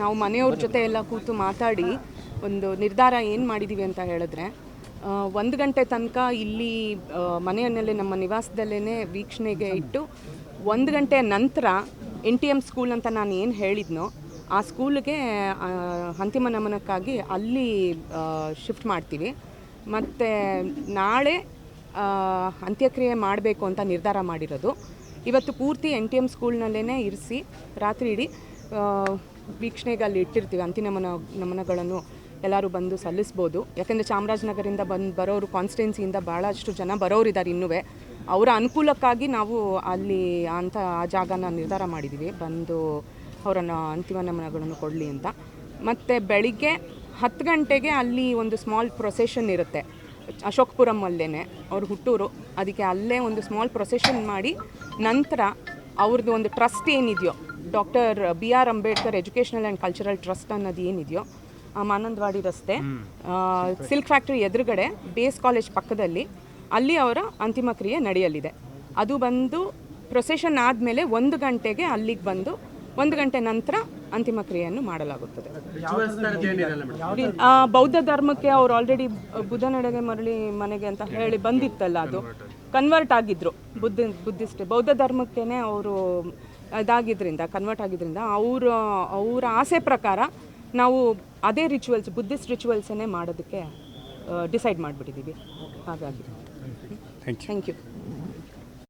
ನಾವು ಮನೆಯವ್ರ ಜೊತೆ ಎಲ್ಲ ಕೂತು ಮಾತಾಡಿ ಒಂದು ನಿರ್ಧಾರ ಏನು ಮಾಡಿದ್ದೀವಿ ಅಂತ ಹೇಳಿದ್ರೆ ಒಂದು ಗಂಟೆ ತನಕ ಇಲ್ಲಿ ಮನೆಯನ್ನಲ್ಲೇ ನಮ್ಮ ನಿವಾಸದಲ್ಲೇ ವೀಕ್ಷಣೆಗೆ ಇಟ್ಟು ಒಂದು ಗಂಟೆ ನಂತರ ಎನ್ ಟಿ ಎಂ ಸ್ಕೂಲ್ ಅಂತ ನಾನು ಏನು ಹೇಳಿದ್ನೋ, ಆ ಸ್ಕೂಲ್ಗೆ ಅಂತಿಮ ನಮನಕ್ಕಾಗಿ ಅಲ್ಲಿ ಶಿಫ್ಟ್ ಮಾಡ್ತೀವಿ. ಮತ್ತು ನಾಳೆ ಅಂತ್ಯಕ್ರಿಯೆ ಮಾಡಬೇಕು ಅಂತ ನಿರ್ಧಾರ ಮಾಡಿರೋದು. ಇವತ್ತು ಪೂರ್ತಿ ಎನ್ ಟಿ ಎಂ ಸ್ಕೂಲ್ನಲ್ಲೇ ಇರಿಸಿ, ರಾತ್ರಿ ಇಡೀ ವೀಕ್ಷಣೆಗೆ ಅಲ್ಲಿ ಇಟ್ಟಿರ್ತೀವಿ ಅಂತಿಮ ನಮನ ನಮನಗಳನ್ನು ಎಲ್ಲರೂ ಬಂದು ಸಲ್ಲಿಸ್ಬೋದು. ಯಾಕೆಂದರೆ ಚಾಮರಾಜನಗರಿಂದ ಬಂದು, ಬರೋರು ಕಾನ್ಸ್ಟಿಟ್ಯೂನ್ಸಿಯಿಂದ ಭಾಳಷ್ಟು ಜನ ಬರೋರಿದ್ದಾರೆ ಇನ್ನೂ ಅವರ ಅನುಕೂಲಕ್ಕಾಗಿ ನಾವು ಅಲ್ಲಿ ಅಂಥ ಆ ಜಾಗನ ನಿರ್ಧಾರ ಮಾಡಿದ್ದೀವಿ ಬಂದು ಅವರನ್ನು ಅಂತಿಮ ನಮನಗಳನ್ನು ಕೊಡಲಿ ಅಂತ. ಮತ್ತು ಬೆಳಿಗ್ಗೆ ಹತ್ತು ಗಂಟೆಗೆ ಅಲ್ಲಿ ಒಂದು ಸ್ಮಾಲ್ ಪ್ರೊಸೆಷನ್ ಇರುತ್ತೆ. ಅಶೋಕ್ಪುರಂ ಅಲ್ಲೇ ಅವ್ರ ಹುಟ್ಟೂರು. ಅದಕ್ಕೆ ಅಲ್ಲೇ ಒಂದು ಸ್ಮಾಲ್ ಪ್ರೊಸೆಷನ್ ಮಾಡಿ ನಂತರ ಅವ್ರದ್ದು ಒಂದು ಟ್ರಸ್ಟ್ ಏನಿದೆಯೋ doctor B R Ambedkar educational and cultural trust ಅನ್ನೋದು ಏನಿದೆಯೋ ಆ ಮಾನಂದವಾಡಿ ರಸ್ತೆ ಸಿಲ್ಕ್ ಫ್ಯಾಕ್ಟ್ರಿ ಎದುರುಗಡೆ ಬೇಸ್ ಕಾಲೇಜ್ ಪಕ್ಕದಲ್ಲಿ ಅಲ್ಲಿ ಅವರ ಅಂತಿಮ ಕ್ರಿಯೆ ನಡೆಯಲಿದೆ. ಅದು ಬಂದು ಪ್ರೊಸೆಷನ್ ಆದಮೇಲೆ ಒಂದು ಗಂಟೆಗೆ ಅಲ್ಲಿಗೆ ಬಂದು ಒಂದು ಗಂಟೆ ನಂತರ ಅಂತಿಮ ಕ್ರಿಯೆಯನ್ನು ಮಾಡಲಾಗುತ್ತದೆ. ಬೌದ್ಧ ಧರ್ಮಕ್ಕೆ ಅವ್ರು ಆಲ್ರೆಡಿ ಬುಧನಡೆಗೆ ಮರಳಿ ಮನೆಗೆ ಅಂತ ಹೇಳಿ ಬಂದಿತ್ತಲ್ಲ ಅದು. ಕನ್ವರ್ಟ್ ಆಗಿದ್ರು. ಬುದ್ಧ ಬುದ್ಧಿಸ್ಟ್ ಬೌದ್ಧ ಧರ್ಮಕ್ಕೇನೆ ಅವರು ಇದಾಗಿದ್ರಿಂದ ಕನ್ವರ್ಟ್ ಆಗಿದ್ದರಿಂದ ಅವರ ಅವರ ಆಸೆ ಪ್ರಕಾರ ನಾವು ಅದೇ ರಿಚುವಲ್ಸ್ ಬುದ್ಧಿಸ್ಟ್ ರಿಚುವಲ್ಸನ್ನೇ ಮಾಡೋದಕ್ಕೆ ಡಿಸೈಡ್ ಮಾಡಿಬಿಟ್ಟಿದ್ದೀವಿ. ಹಾಗಾಗಿ. Thank you